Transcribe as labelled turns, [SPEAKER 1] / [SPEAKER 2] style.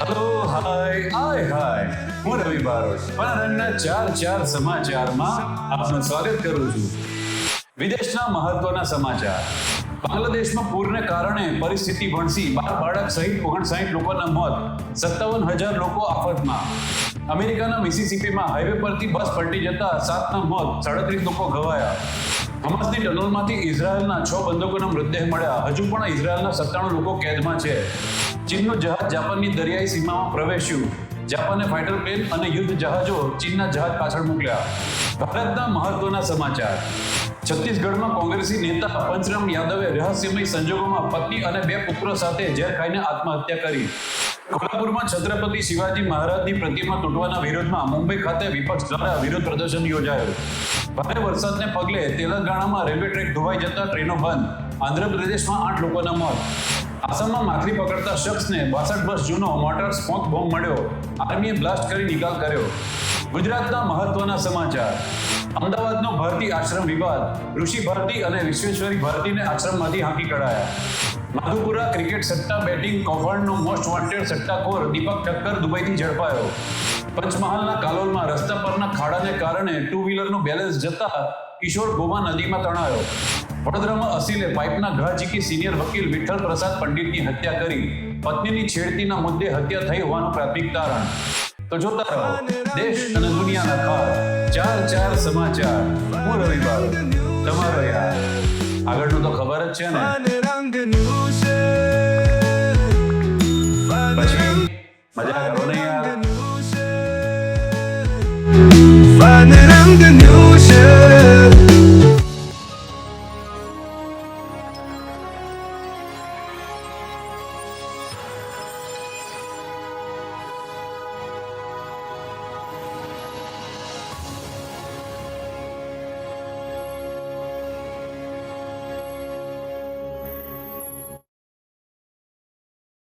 [SPEAKER 1] Hello, હાય. હાય હાય. હું રવિ બારોટ. પરારંગના ચાર ચાર સમાચારમાં આપનું સ્વાગત કરું છું. વિદેશના મહત્વના સમાચાર. બાંગ્લાદેશમાં પૂરને કારણે પરિસ્થિતિ ભણસી. બાર બાળક સહિત ઓગણસાઠ લોકોના મોત. સત્તાવન હજાર લોકો આફતમાં. અમેરિકાના મિસિસિપીમાં હાઈવે પરથી બસ પલટી જતા સાતના મોત. સાડત્રીસ લોકો ઘવાયા. હમાસની ટનલમાંથી ઇઝરાયલના છ બંદકોના મૃતદેહ મળ્યા. હજુ પણ ઇઝરાયલના સત્તાણું લોકો કેદમાં છે. ચીનનું જહાજ જાપાનની દરિયાઈ સીમામાં પ્રવેશ્યું. જાપાને ફાઇટર પ્લેન અને યુદ્ધ જહાજો ચીનના જહાજ પાછળ મોકલ્યા. ભારતના મહત્વના સમાચાર. છત્તીસગઢમાં કોંગ્રેસી નેતા પંચરામ યાદવે રહસ્યમય સંજોગોમાં પત્ની અને બે પુત્રો સાથે ઝેર ખાઈને આત્મહત્યા કરી. કોલ્હાપુરમાં છત્રપતિ શિવાજી મહારાજની પ્રતિમા તૂટવાના વિરોધમાં મુંબઈ ખાતે વિપક્ષ દ્વારા વિરોધ પ્રદર્શન યોજાયું. ભારે વરસાદને પગલે તેલંગાણામાં રેલવે ટ્રેક ધોવાઈ જતા ટ્રેનો બંધ. આંધ્રપ્રદેશમાં આઠ લોકોના મોત. આસામમાં માખરી પકડતા શખ્સને બાસઠ વર્ષ જૂનો મોટર સ્મોક બોમ્બ મળ્યો. આર્મીએ બ્લાસ્ટ કરી નિકાલ કર્યો. ગુજરાતના મહત્વના સમાચાર. અમદાવાદનો ભારતી આશ્રમ વિવાદ. ઋષિ ભારતી અને વિશ્વેશ્વરી ભારતીને આશ્રમમાંથી હાંકી કઢાયા. માધુપુરા ક્રિકેટ સટ્ટા બેટિંગ કૌભાંડનો મોસ્ટ વોન્ટેડ સટ્ટાખોર દીપક ઠક્કર દુબઈથી ઝડપાયો. પંચમહાલના કાલોલમાં રસ્તા પરના ખાડાને કારણે ટુ વ્હીલરનું બેલેન્સ જતા કિશોર ગોવા નદીમાં તણાયો. વડોદરામાં અસીલે પાઇપના ઘા ઝીકી સિનિયર વકીલ વિઠ્ઠલ પ્રસાદ પંડિતની હત્યા કરી. પત્નીની છેડતીના મુદ્દે હત્યા થઈ હોવાનું પ્રાથમિક તારણ. તો જોતા રહો દેશ અને દુનિયાના ખાસ ચાર ચાર સમાચાર. હું રવિવાર તમારો યાર. આગળનું તો ખબર જ છે ને. પછી મજા કરો ને યાર.
[SPEAKER 2] and that I'm the new show.